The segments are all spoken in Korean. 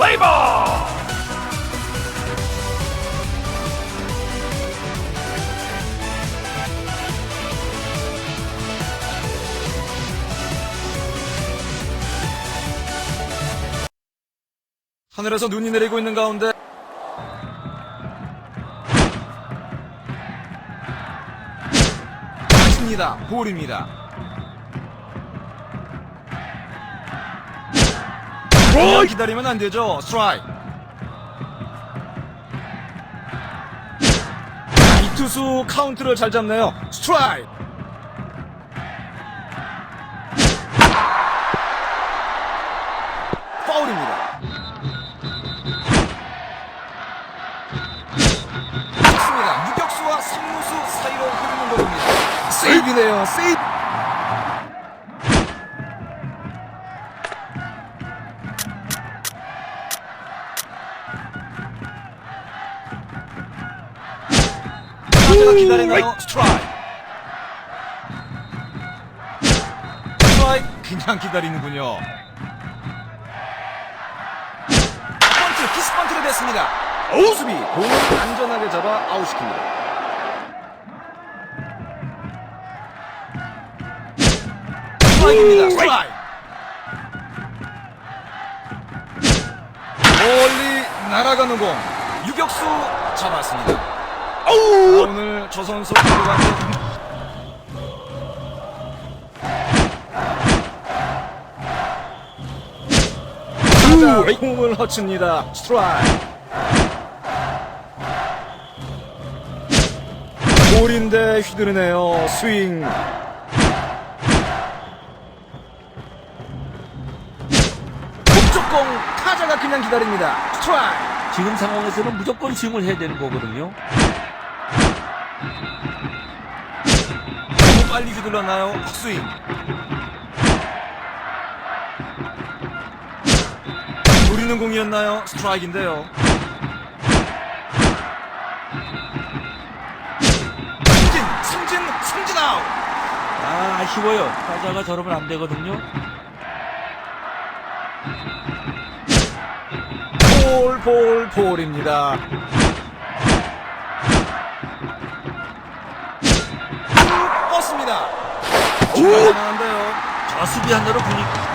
플레이볼 하늘에서 눈이 내리고 있는 가운데 맞습니다. 볼입니다. 그냥 기다리면 안 되죠. 스트라이크. 이 투수 카운트를 잘 잡네요. 스트라이크. 파울입니다. 좋습니다. 유격수와 삼루수 사이로 흐르는 공입니다. 세이브네요. 세이브. 타자가 기다리나요? 스트라이크. 스트라이크 그냥 기다리는군요. 번트 키스 번트를 냈습니다. 수비 공을 안전하게 잡아 아웃시킵니다. 스트라이크입니다. 스트라이크. 멀리 날아가는 공 유격수 잡았습니다. 아, 오늘 저 선수 들어가는 타자 공을 허칩니다. 스트라이크. 볼인데 휘두르네요. 스윙. 목적공 타자가 그냥 기다립니다. 스트라이크. 지금 상황에서는 무조건 스윙을 해야 되는 거거든요. 빨리 휘둘렀나요? 헛스윙. 노리는 공이었나요? 스트라이크인데요. 승진, 승진, 승진 아웃. 아, 아쉬워요. 타자가 저러면 안 되거든요. 볼, 볼, 볼입니다. 오! 가능한데요. 저 수비 하나로 분위기.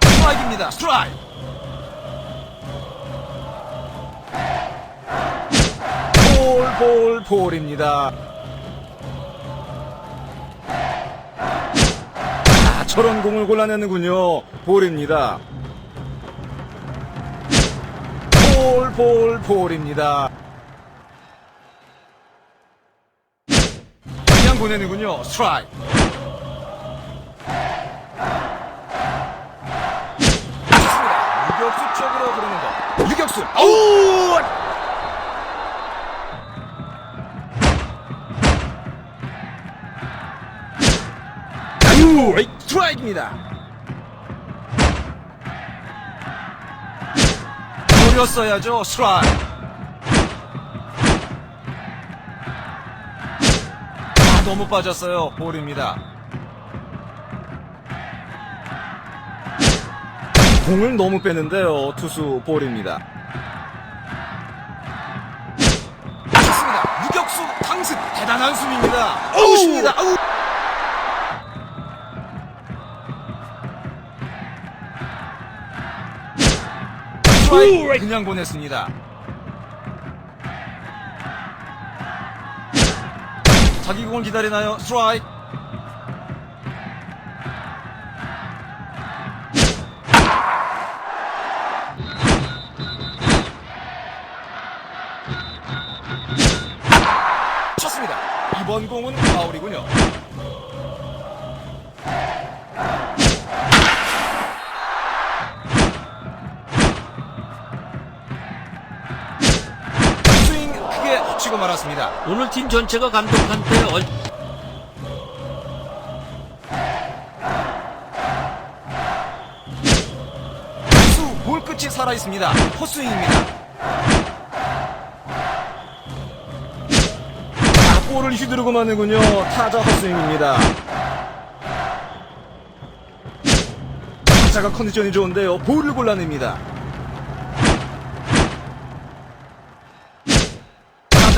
스트라이크입니다. 스트라이크. 볼, 볼, 볼입니다. 아, 저런 공을 골라내는군요. 볼입니다. 볼, 볼, 볼입니다. 그냥 보내는군요. 스트라이크. 좋습니다. 유격수 쪽으로 부르는 거. 유격수. 아우! 아유, 스트라이크입니다. 노렸어야죠, 스트라이크. 너무 빠졌어요. 볼입니다. 공을 너무 빼는데요. 투수 볼입니다. 좋습니다. 유격수 강습 대단한 수비입니다. 아웃입니다. 아웃. 그냥 보냈습니다. 자기 공을 기다리나요? 스트라이크. 쳤습니다. 이번 공은 파울이군요. 말았습니다. 오늘 팀 전체가 감독한테 얼... 투수 볼 끝이 살아 있습니다. 헛스윙입니다. 아, 볼을 휘두르고 마는군요. 타자 헛스윙입니다. 타자가 컨디션이 좋은데요. 볼을 골라냅니다.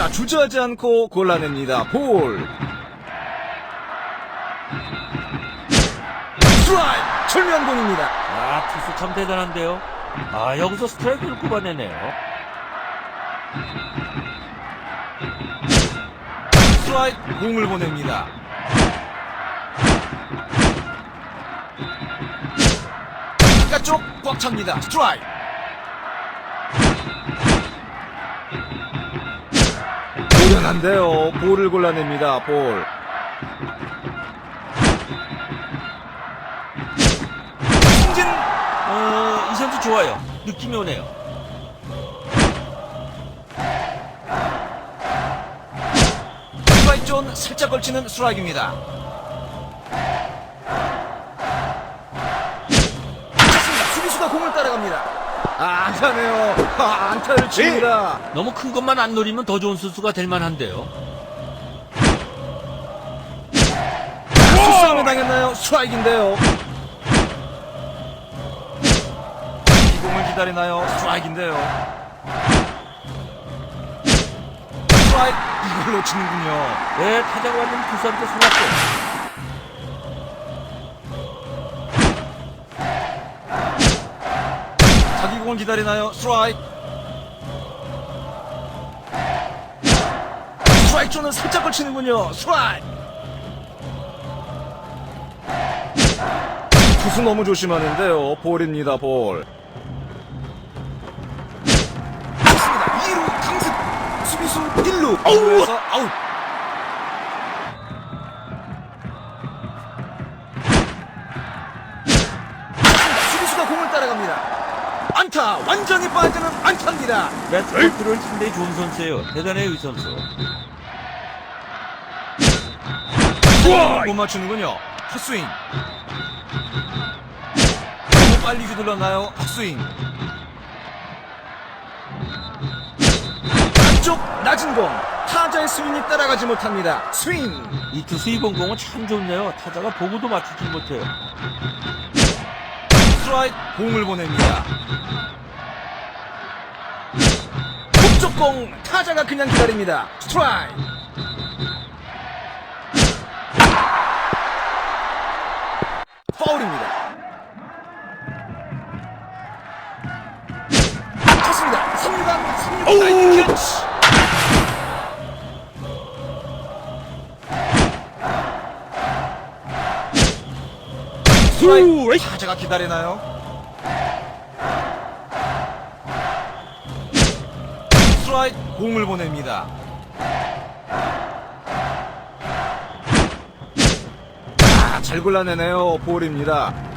자 주저하지 않고 골라냅니다. 볼. 스트라이크! 철면 공입니다. 아, 투수 참 대단한데요. 아, 여기서 스트라이크를 꼽아내네요. 스트라이크 공을 보냅니다. 바깥쪽 꽉 찹니다. 스트라이크. 노련한데요. 볼을 골라냅니다. 볼. 승진 어, 이 선수 좋아요. 느낌이 오네요. 스트라이크 존 살짝 걸치는 스트라이크입니다. 아, 안타네요. 아, 안타를 칩니다. 너무 큰 것만 안 노리면 더 좋은 선수가 될 만한데요. 수싸움에 당했나요? 스트라이크인데요. 이 공을 기다리나요? 스트라이크인데요. 스트라이크 이걸 놓치는군요. 네, 타자가 완전 투수한테 속았고. 공을 기다리나요? 스트라이크. 스트라이크 존은 살짝 걸치는군요. 스트라이크. 투수 너무 조심하는데요. 볼입니다. 볼. 좋습니다. 2루 강습. 수비수 1루. 2루에서 아웃. 완전히 빠지는 안타입니다. 매트 컨트롤 상당히 좋은 선수예요. 대단해요, 이 선수. 못 맞추는군요. 헛스윙. 너무 빨리 휘둘렀나요? 헛스윙. 안쪽 낮은 공. 타자의 스윙이 따라가지 못합니다. 스윙. 이 투수 이번 공은 참 좋네요. 타자가 보고도 맞추지 못해요. 스트라이크 공을 보냅니다. 공 타자가 그냥 기다립니다. 스트라이크. 파울입니다. 쳤습니다. 3루간 3루 라이트 캐치. 스트라이크 타자가 기다리나요? 공을 보냅니다. 아, 잘 골라내네요. 볼입니다.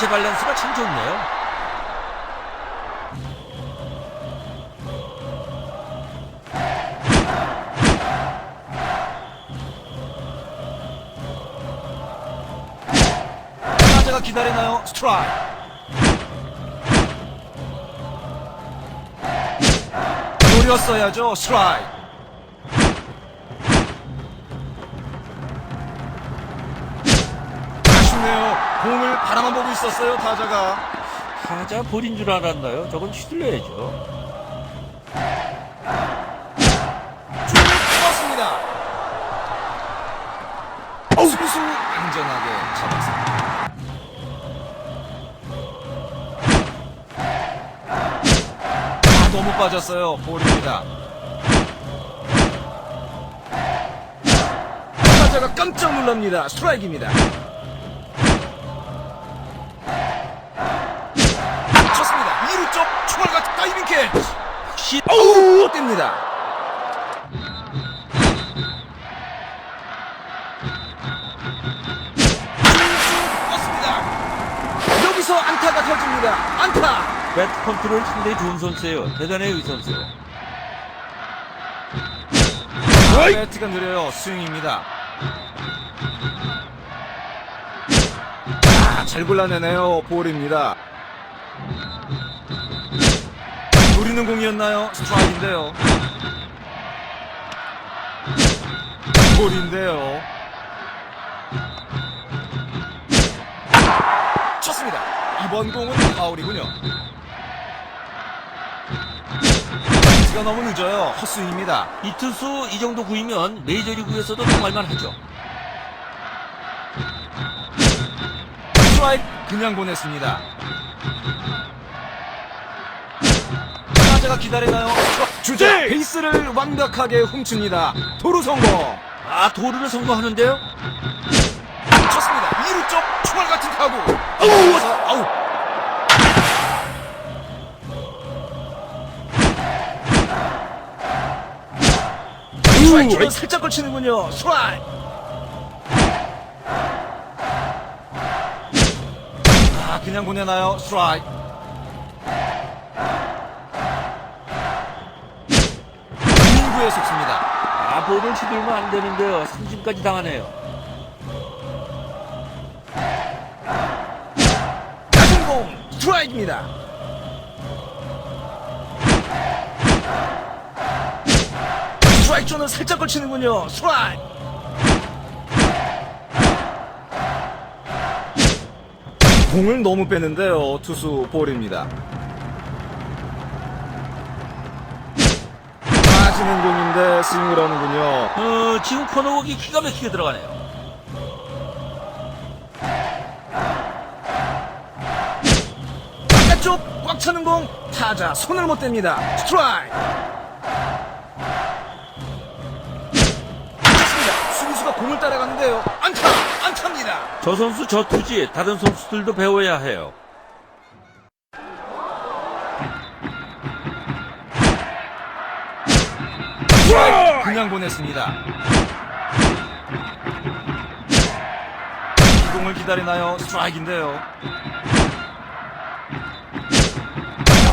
하체 밸런스가 참 좋네요. 타자가 기다리나요? 스트라이크. 노렸어야죠. 스트라이크. 공을 바라만 보고 있었어요. 타자가. 타자 볼인 줄 알았나요? 저건 휘둘러야죠. 좋았습니다. 수비수 안전하게 잡았습니다. 아, 너무 빠졌어요. 볼입니다. 타자가 깜짝 놀랍니다. 스트라이크입니다. 어우. 떴습니다. 여기서 안타가 터집니다. 안타. 배트 컨트롤 상당히 좋은 선수예요. 대단해요, 이 선수. 배트가 느려요. 스윙입니다. 아, 잘 골라내네요. 볼입니다. 노리는 공이었나요? 스트라이크인데요. 볼인데요. 쳤습니다. 이번 공은 파울이군요. 배트가 너무 늦어요. 헛스윙입니다. 이 투수 이 정도 구이면 메이저리그에서도 통할만 하죠. 스트라이크 그냥 보냈습니다. 타자가 기다리나요? 주자 베이스를 완벽하게 훔칩니다. 도루 성공. 아, 도루를 성공하는데요? 쳤습니다. 2루 쪽 총알 같은 타구. 아우, 아우. 스트라이크는 살짝 걸치는군요. 스트라이크. 아, 그냥 보내나요? 스트라이크. 인구에 속습니다. 아, 볼을 휘둘면 안 되는데요. 삼진까지 당하네요. 낮은 공 스트라이크입니다. 스트라이크 존을 살짝 걸치는군요. 스트라이크. 공을 너무 빼는데요. 투수 볼입니다. 스윙을 하는군요. 어, 지금 코너웍이 기가 막히게 들어가네요. 바깥쪽 꽉 차는 공 타자 손을 못 댑니다. 스트라이크. 맞습니다. 수비수가 공을 따라가는데요. 안타 안타입니다. 저 선수 저 투지 다른 선수들도 배워야 해요. 그냥 보냈습니다. 이 공을 기다리나요? 스트라이크인데요.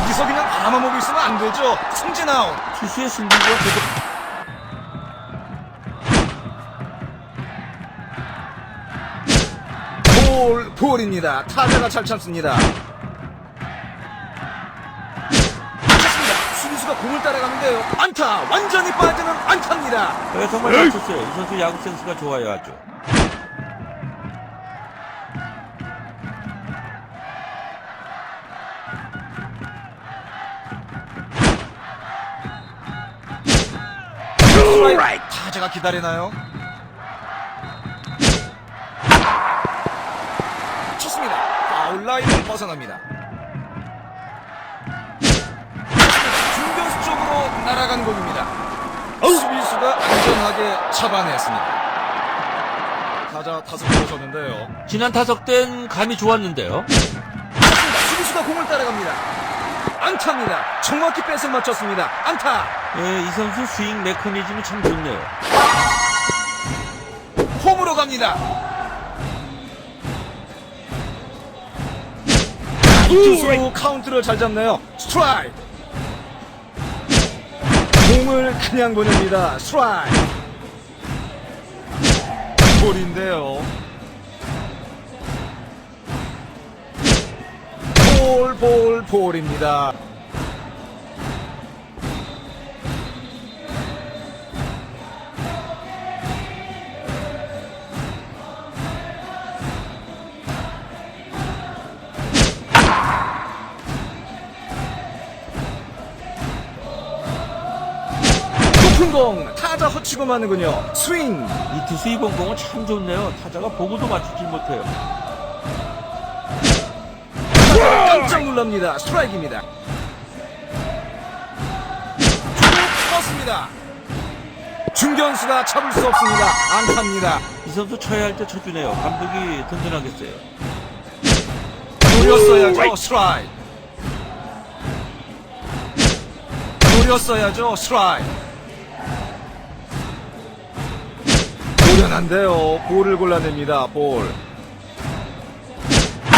여기서 그냥 바라만 보고 있으면 안 되죠. 승진 아웃. 투수의 승부가 계속 볼, 볼입니다. 타자가 잘 참습니다. 따라가는데요. 안타! 완전히 빠지는 안타입니다. 네, 정말 잘 쳤어요. 이 선수 야구 센스가 좋아요 아주. 스트라이크. 타자가 기다리나요? 쳤습니다. 파울 라인을 벗어납니다. 날아간 공입니다. 수비수가 안전하게 잡아냈습니다. 타자 타석 들어섰는데요. 지난 타석 땐 감이 좋았는데요. 수비수가 공을 따라갑니다. 안타입니다. 정확히 뺏을 맞췄습니다. 안타. 예, 이 선수 스윙 메커니즘이 참 좋네요. 홈으로 갑니다. 투수 카운트를 잘 잡네요. 스트라이크. 공을 그냥 보냅니다. 스트라이크. 볼인데요. 볼, 볼, 볼입니다. 치고 마는군요. 스윙. 이 투수 이번 공은 참 좋네요. 타자가 보고도 맞추지 못해요. 깜짝 놀랍니다. 스트라이크입니다. 쭉 뻗습니다. 중견수가 잡을 수 없습니다. 안타입니다. 이 선수 쳐야 할 때 쳐주네요. 감독이 든든하겠어요. 노렸어야죠. 스트라이크. 노렸어야죠. 스트라이크. 노련한데요. 볼을 골라냅니다. 볼.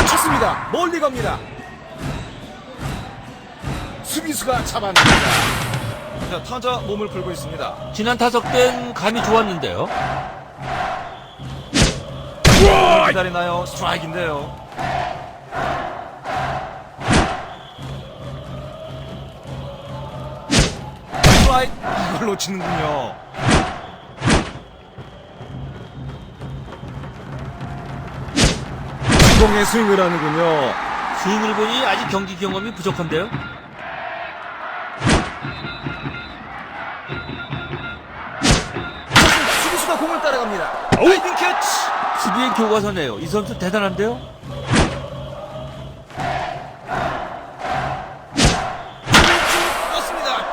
쳤습니다. 멀리 갑니다. 수비수가 잡아냅니다. 자, 타자 몸을 풀고 있습니다. 지난 타석 땐 감이 좋았는데요. 기다리나요? 스트라이크인데요. 스트라이크 이걸 놓치는군요. 공에 스윙을 하는군요. 스윙을 보니 아직 경기 경험이 부족한데요. 수비수가 공을 따라갑니다. 다이빙 캐치. 수비의 교과서네요. 이 선수 대단한데요. 떴습니다.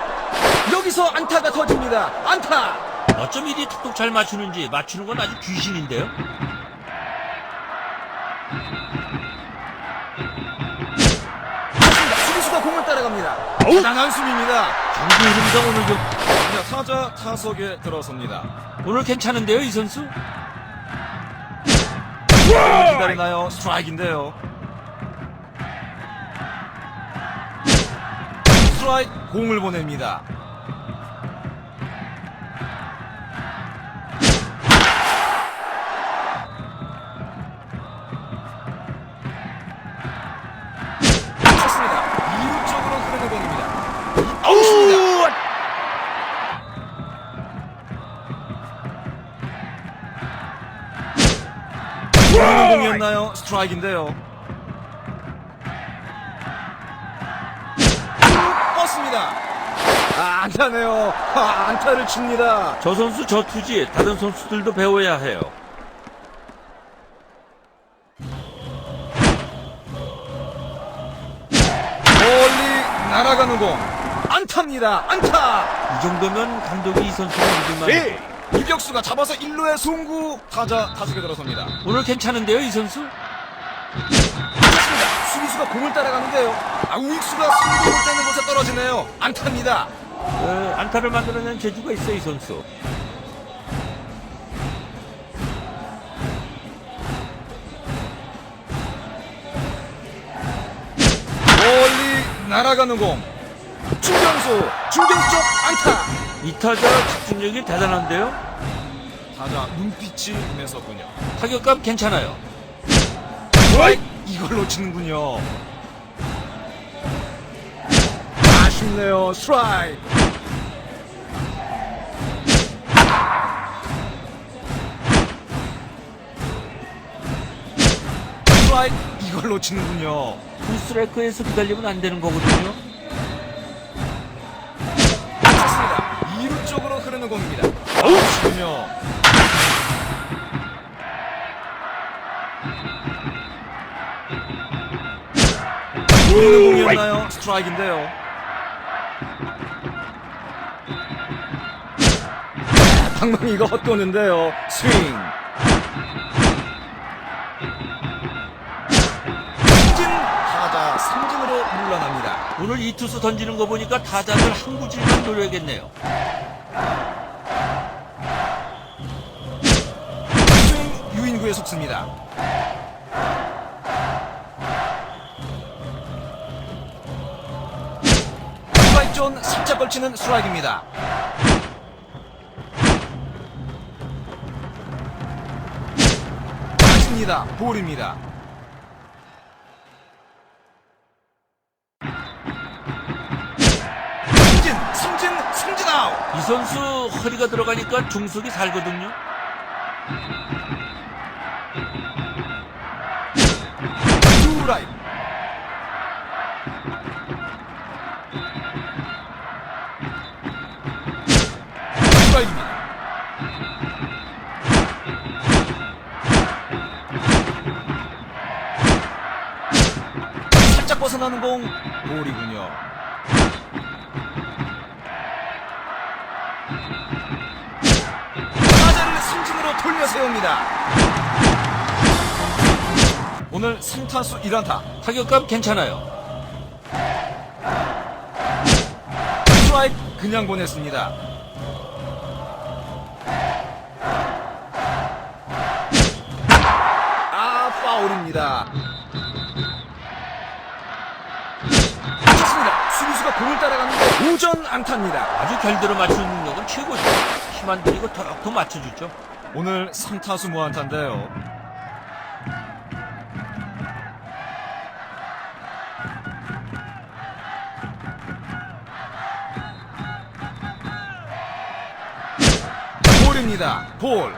여기서 안타가 터집니다. 안타. 어쩜 이리 톡톡 잘 맞추는지 맞추는 건 아주 귀신인데요. 따라갑니다. 대단한 수비입니다. 경기 흐름상 오늘 좀 자, 타자 타석에 들어섭니다. 오늘 괜찮은데요, 이 선수? 기다리나요? 스트라이크인데요. 스트라이크 공을 보냅니다. 스트라이크인데요. 뻗습니다. 아, 안타네요. 아, 안타를 칩니다. 저 선수 저 투지 다른 선수들도 배워야 해요. 멀리 날아가는 공. 안타입니다. 안타. 이 정도면 감독이 이 선수를 믿을만. 네. 이격수가 잡아서 1루에 송구. 타자 타석에 들어섭니다. 오늘 괜찮은데요, 이 선수? 수비수가 공을 따라가는데요. 아, 우익수가 송구를 떼는 곳에 떨어지네요. 안타입니다. 어, 안타를 만들어낸 재주가 있어, 이 선수. 멀리 날아가는 공. 중견수. 중견수 쪽 안타. 이 타자 집중력이 대단한데요. 타자 눈빛이 매섭군요. 타격감 괜찮아요. 스트라이크 이걸 놓치는군요. 아쉽네요. 스트라이크. 스트라이크 이걸 놓치는군요. 투스트라이크에서 기다리면 안 되는 거거든요. 좋습니다. 2루 쪽으로 흐르는 공입니다. 아웃이군요. 흐르는 공이었나요? 스트라이크인데요. 방망이가 헛도는데요. 스윙. 삼진 타자 삼진으로 물러납니다. 오늘 이 투수 던지는 거 보니까 타자들 한 구질만 노려야겠네요. 스윙 유인구에 속습니다. 존 살짝 걸치는 스트라이크입니다. 맞습니다. 볼입니다. 승진, 승진, 승진 아웃. 이 선수 허리가 들어가니까 중속이 살거든요. 볼이군요. 타자를 승진으로 돌려 세웁니다. 오늘 3타수 1안타 타격감 괜찮아요. 스트라이크 그냥 보냈습니다. 아 파울입니다. 좋습니다. 수비수가 공을 공을 따라가는데 우전 안타입니다. 아주 결대로 맞추는 능력은 최고죠. 힘안 들이고 턱턱 맞춰주죠. 오늘 3타수 무안타인데요. 볼입니다. 볼.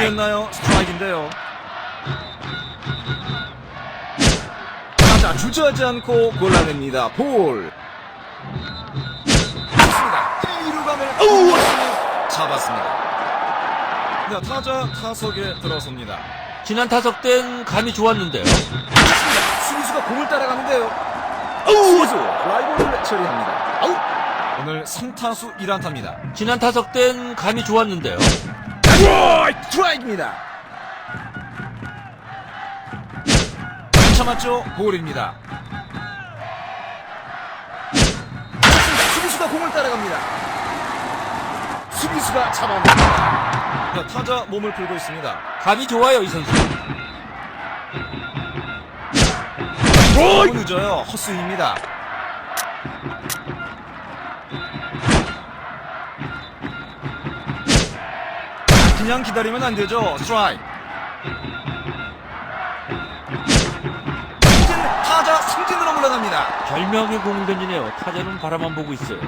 공이었나요? 스트라이크인데요. 타자 주저하지 않고 골라냅니다. 볼. 좋습니다. 1루간을 잡았습니다. 네, 타자 타석에 들어섭니다. 지난 타석 땐 감이 좋았는데요. 좋습니다. 수비수가 공을 따라가는데요. 수비수 라이벌을 처리합니다. 아웃. 오늘 3타수 1안타입니다. 지난 타석 땐 감이 좋았는데요. 스트라이크입니다. 안 참았죠? 볼입니다. 좋습니다. 수비수가 공을 따라갑니다. 수비수가 잡아냅니다. 자, 타자 몸을 풀고 있습니다. 감이 좋아요, 이 선수. 너무 늦어요. 헛스윙입니다. 그냥 기다리면 안 되죠. 스트라이크. 승진, 타자 승진으로 물러납니다. 별명의 공을 던지네요. 타자는 바라만 보고 있어요.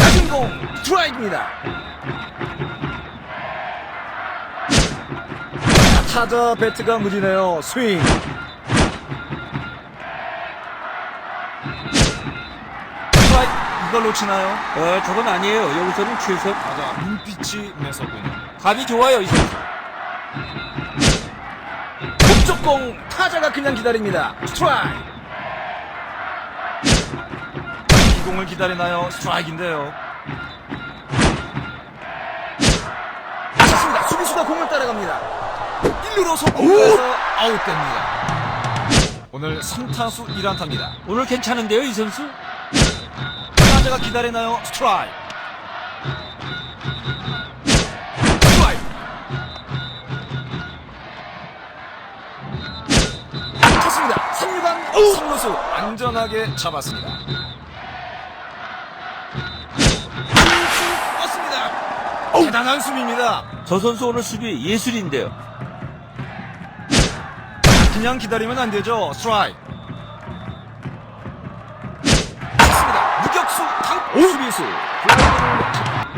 낮은 공 스트라이크입니다. 타자 배트가 무지네요. 스윙. 스트라이크 이 걸 놓치나요? 어, 저건 아니에요. 여기서는 최소 타자 눈빛이 매서군요. 감이 좋아요, 이 선수. 목적 공 타자가 그냥 기다립니다. 스트라이크. 이 공을 기다리나요? 스트라이크인데요. 아쉽습니다. 수비수가 공을 따라갑니다. 1루로 속공해서 아웃됩니다. 오늘 3타수 1안타입니다. 오늘 괜찮은데요, 이 선수? 타자가 기다리나요? 스트라이크. 스트라이크. 쳤습니다. 3루간 3루수 안전하게 잡았습니다. 떴습니다. 대단한 수비입니다. 저 선수 오늘 수비 예술인데요. 그냥 기다리면 안 되죠. 스트라이크. 잡-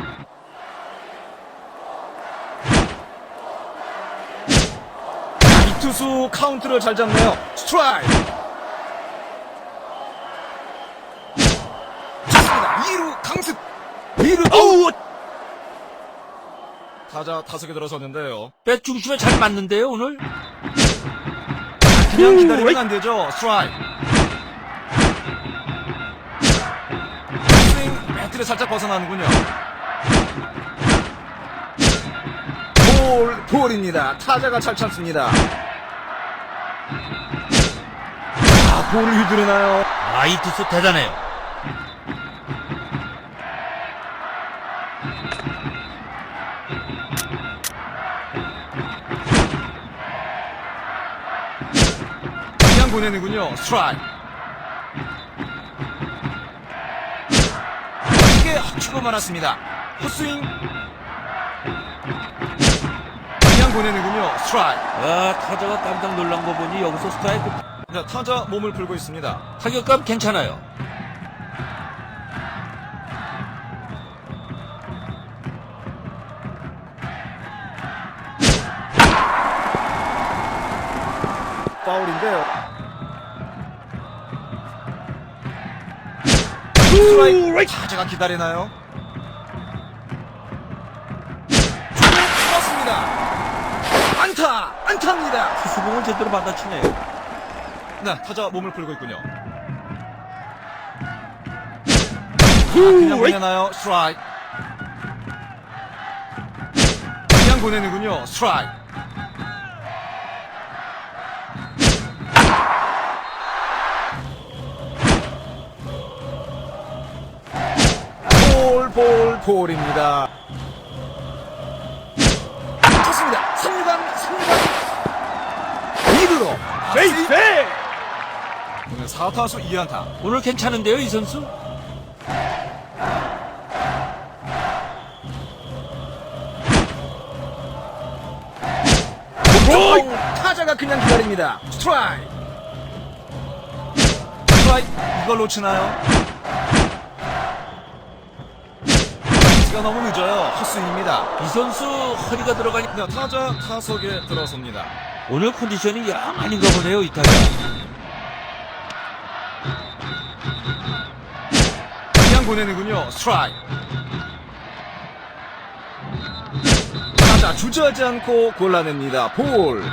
이 투수 카운트를 잘 잡네요. 스트라이크. 쳤습니다. 2루 강습. 2루 아웃. 타자 타석에 들어섰는데요. 배 중심에 잘 맞는데요, 오늘? 그냥 기다리면 안 되죠. 스트라이크. 배트를 살짝 벗어나는군요. 볼, 볼입니다. 타자가 잘 참습니다. 아, 볼을 휘두르나요? 아, 이 투수 대단해요. 그냥 보내는군요. 스트라이크. 치고 말았습니다. 헛스윙. 그냥 보내는군요. 스트라이크. 아, 타자가 깜짝 놀란 거 보니 여기서 스트라이크. 자, 타자 몸을 풀고 있습니다. 타격감 괜찮아요. 파울인데요. 스트라이크 타자가 기다리나요? 안타, 안타입니다. 수공을 제대로 받아치네요. 네, 타자 몸을 풀고 있군요. 아, 그냥 보내나요? 스트라이크. 그냥 보내는군요. 스트라이크. 볼, 볼, 볼, 볼입니다. 2루로. 베이스! 오늘 4타수 2안타. 오늘 괜찮은데요, 이 선수? 공! 타자가 그냥 기다립니다. 스트라이크. 스트라이크. 이걸 놓치나요? 가 너무 늦어요. 헛스윙입니다. 이 선수 허리가 들어가니 네, 타자 타석에 들어섭니다. 오늘 컨디션이 영 아닌가 보네요, 이 타자. 그냥 보내는군요. 스트라이크. 타자 주저하지 않고 골라냅니다. 볼.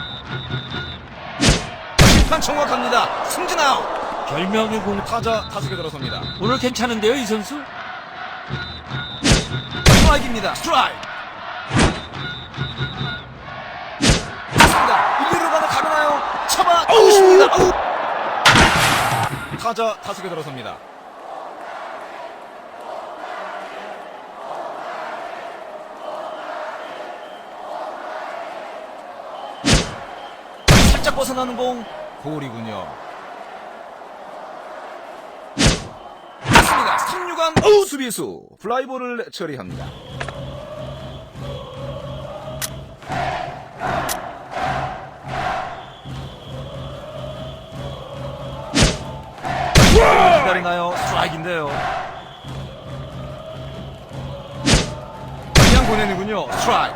심판 정확합니다. 승진 아웃. 별명의 공. 타자 타석에 들어섭니다. 오늘 괜찮은데요, 이 선수? 스트라이크입니다. 스트라이크. 아 아웃입니다. 아웃. 타자 타석에 들어섭니다. 살짝 벗어나는 공 볼이군요. 맞습니다. 3루간 수비수 플라이볼을 처리합니다. 나요? 스트라이크인데요. 그냥 보내는군요. 스트라이크.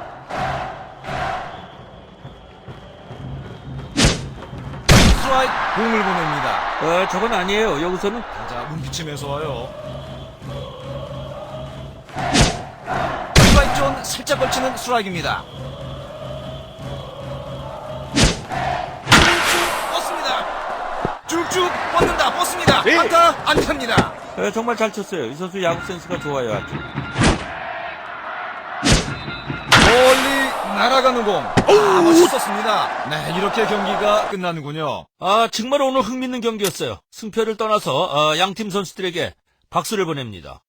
스트라이크 공을 보냅니다. 어, 저건 아니에요. 여기서는 자, 눈빛이면서 와요. 스트라이크 존 살짝 걸치는 스트라이크입니다. 쭉쭉 뻗는다, 뻗습니다. 안타, 안타입니다. 어, 정말 잘 쳤어요. 이 선수 야구 센스가 좋아요, 아주. 멀리 날아가는 공. 아, 멋있었습니다. 네, 이렇게 경기가 끝나는군요. 아, 정말 오늘 흥밌는 경기였어요. 승패를 떠나서 어, 양팀 선수들에게 박수를 보냅니다.